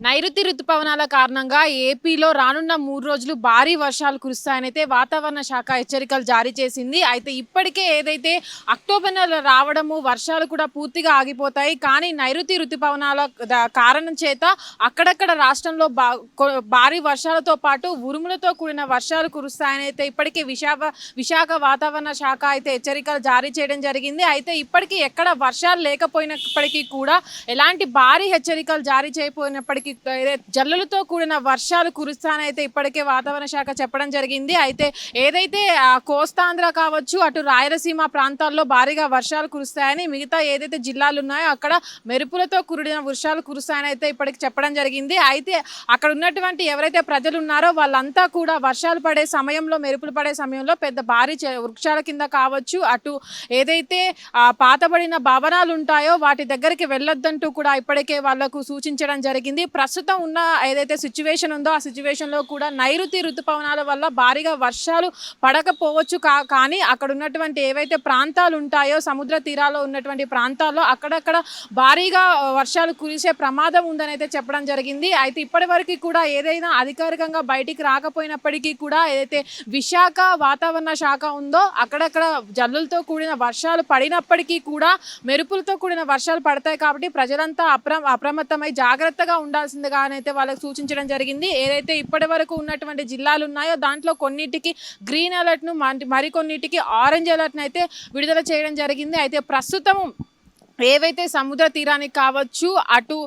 నైరుతి రుతుపవనాల కారణంగా ఏపీలో రానున్న మూడు రోజులు భారీ వర్షాలు కురుస్తాయనైతే వాతావరణ శాఖ హెచ్చరికలు జారీ చేసింది. అయితే ఇప్పటికే ఏదైతే అక్టోబర్ నెల రావడము వర్షాలు కూడా పూర్తిగా ఆగిపోతాయి. కానీ నైరుతి రుతుపవనాల కారణం చేత అక్కడక్కడ రాష్ట్రంలో బా భారీ వర్షాలతో పాటు ఉరుములతో కూడిన వర్షాలు కురుస్తాయనైతే ఇప్పటికే విశాఖ విశాఖ వాతావరణ శాఖ అయితే హెచ్చరికలు జారీ చేయడం జరిగింది. అయితే ఇప్పటికీ ఎక్కడ వర్షాలు లేకపోయినప్పటికీ కూడా ఎలాంటి భారీ హెచ్చరికలు జారీ చేయకపోయినప్పటికీ జల్లులతో కూడిన వర్షాలు కురుస్తానైతే ఇప్పటికే వాతావరణ శాఖ చెప్పడం జరిగింది. అయితే ఏదైతే కోస్తాంధ్ర కావచ్చు అటు రాయలసీమ ప్రాంతాల్లో భారీగా వర్షాలు కురుస్తాయని మిగతా ఏదైతే జిల్లాలు ఉన్నాయో అక్కడ మెరుపులతో కూడిన వర్షాలు కురుస్తాయని అయితే ఇప్పటికి చెప్పడం జరిగింది. అయితే అక్కడ ఉన్నటువంటి ఎవరైతే ప్రజలు ఉన్నారో వాళ్ళంతా కూడా వర్షాలు పడే సమయంలో మెరుపులు పడే సమయంలో పెద్ద భారీ వృక్షాల కింద కావచ్చు అటు ఏదైతే పాతబడిన భవనాలు ఉంటాయో వాటి దగ్గరికి వెళ్ళొద్దంటూ కూడా ఇప్పటికే వాళ్ళకు సూచించడం జరిగింది. ప్రస్తుతం ఉన్న ఏదైతే సిచ్యువేషన్ ఉందో ఆ సిచ్యువేషన్లో కూడా నైరుతి ఋతుపవనాల వల్ల భారీగా వర్షాలు పడకపోవచ్చు కా కానీ అక్కడ ఉన్నటువంటి ఏవైతే ప్రాంతాలు ఉంటాయో సముద్ర తీరాల్లో ఉన్నటువంటి ప్రాంతాల్లో అక్కడక్కడ భారీగా వర్షాలు కురిసే ప్రమాదం ఉందని అయితే చెప్పడం జరిగింది. అయితే ఇప్పటి వరకు కూడా ఏదైనా అధికారికంగా బయటికి రాకపోయినప్పటికీ కూడా ఏదైతే విశాఖ వాతావరణ శాఖ ఉందో అక్కడక్కడ జల్లులతో కూడిన వర్షాలు పడినప్పటికీ కూడా మెరుపులతో కూడిన వర్షాలు పడతాయి కాబట్టి ప్రజలంతా అప్ర అప్రమత్తమై జాగ్రత్తగా ఉండాలి. అయితే వాళ్ళకి సూచించడం జరిగింది. ఏదైతే ఇప్పటి వరకు ఉన్నటువంటి జిల్లాలు ఉన్నాయో దాంట్లో కొన్నిటికి గ్రీన్ అలర్ట్ను మరి- మరికొన్నిటికి ఆరెంజ్ అలర్ట్ను అయితే విడుదల చేయడం జరిగింది. అయితే ప్రస్తుతం ఏవైతే సముద్ర తీరానికి కావచ్చు అటు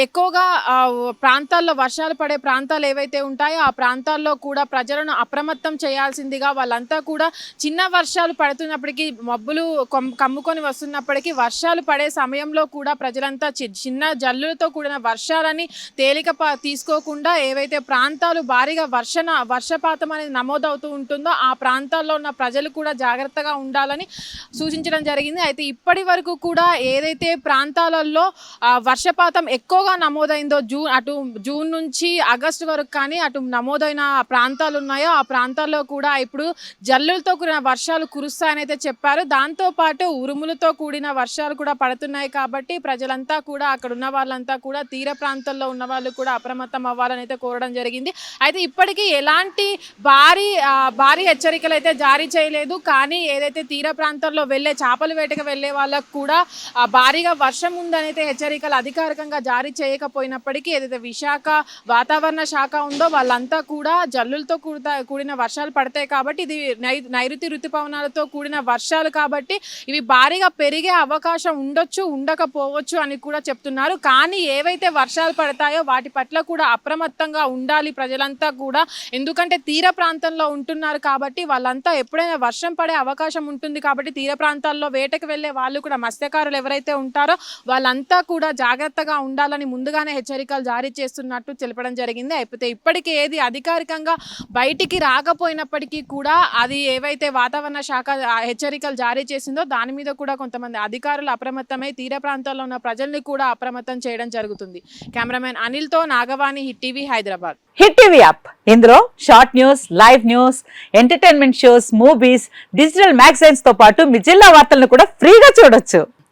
ఎక్కువగా ప్రాంతాల్లో వర్షాలు పడే ప్రాంతాలు ఏవైతే ఉంటాయో ఆ ప్రాంతాల్లో కూడా ప్రజలను అప్రమత్తం చేయాల్సిందిగా వాళ్ళంతా కూడా చిన్న వర్షాలు పడుతున్నప్పటికీ మబ్బులు కమ్ముకొని వస్తున్నప్పటికీ వర్షాలు పడే సమయంలో కూడా ప్రజలంతా చి- చిన్న జల్లులతో కూడిన వర్షాలని తేలిక ప- తీసుకోకుండా ఏవైతే ప్రాంతాలు భారీగా వర్షణ వర్షపాతం అనేది నమోదవుతూ ఉంటుందో ఆ ప్రాంతాల్లో ఉన్న ప్రజలు కూడా జాగ్రత్తగా ఉండాలని సూచించడం జరిగింది. అయితే ఇప్పటి వరకు కూడా ఏదైతే ప్రాంతాలలో వర్షపాతం ఎక్కువగా నమోదైందో జూన్ అటు జూన్ నుంచి ఆగస్టు వరకు కానీ అటు నమోదైన ప్రాంతాలు ఉన్నాయో ఆ ప్రాంతాల్లో కూడా ఇప్పుడు జల్లులతో కూడిన వర్షాలు కురుస్తాయని అయితే చెప్పారు. దాంతోపాటు ఉరుములతో కూడిన వర్షాలు కూడా పడుతున్నాయి కాబట్టి ప్రజలంతా కూడా అక్కడ ఉన్న వాళ్ళంతా కూడా తీర ప్రాంతాల్లో ఉన్న వాళ్ళు కూడా అప్రమత్తం అవ్వాలని అయితే కోరడం జరిగింది. అయితే ఇప్పటికీ ఎలాంటి భారీ భారీ హెచ్చరికలు అయితే జారీ చేయలేదు. కానీ ఏదైతే తీర ప్రాంతాల్లో వెళ్ళే చేపల వేటకు వెళ్ళే వాళ్ళకు కూడా భారీగా వర్షం ఉందనైతే హెచ్చరికలు అధికారికంగా జారీ చేయకపోయినప్పటికీ ఏదైతే విశాఖ వాతావరణ శాఖ ఉందో వాళ్ళంతా కూడా జల్లులతో కూడతా కూడిన వర్షాలు పడతాయి కాబట్టి ఇది నై నైరుతి ఋతుపవనాలతో కూడిన వర్షాలు కాబట్టి ఇవి భారీగా పెరిగే అవకాశం ఉండొచ్చు ఉండకపోవచ్చు అని కూడా చెప్తున్నారు. కానీ ఏవైతే వర్షాలు పడతాయో వాటి పట్ల కూడా అప్రమత్తంగా ఉండాలి ప్రజలంతా కూడా. ఎందుకంటే తీర ప్రాంతంలో ఉంటున్నారు కాబట్టి వాళ్ళంతా ఎప్పుడైనా వర్షం పడే అవకాశం ఉంటుంది కాబట్టి తీర ప్రాంతాల్లో వేటకు వెళ్ళే వాళ్ళు కూడా మత్స్యకారులు ఎవరైతే ఉంటారో వాళ్ళంతా కూడా జాగ్రత్తగా ఉండాలని ముందుగానే హెచ్చరికలు జారీ చేస్తున్నట్టు తెలపడం జరిగింది. అయిపోతే ఇప్పటికే ఏది అధికారికంగా బయటికి రాకపోయినప్పటికీ కూడా అది ఏవైతే వాతావరణ శాఖ హెచ్చరికలు జారీ చేసిందో దాని మీద కూడా కొంతమంది అధికారులు అప్రమత్తమై తీర ప్రాంతాల్లో ఉన్న ప్రజల్ని కూడా అప్రమత్తం చేయడం జరుగుతుంది. Cameraman అనిల్తో Nagavani hit TV Hyderabad. Hit TV app. ఇందులో short news live news entertainment shows movies digital మ్యాగజైన్స్తో పాటు మీ జిల్లా వార్తలను కూడా ఫ్రీగా చూడొచ్చు.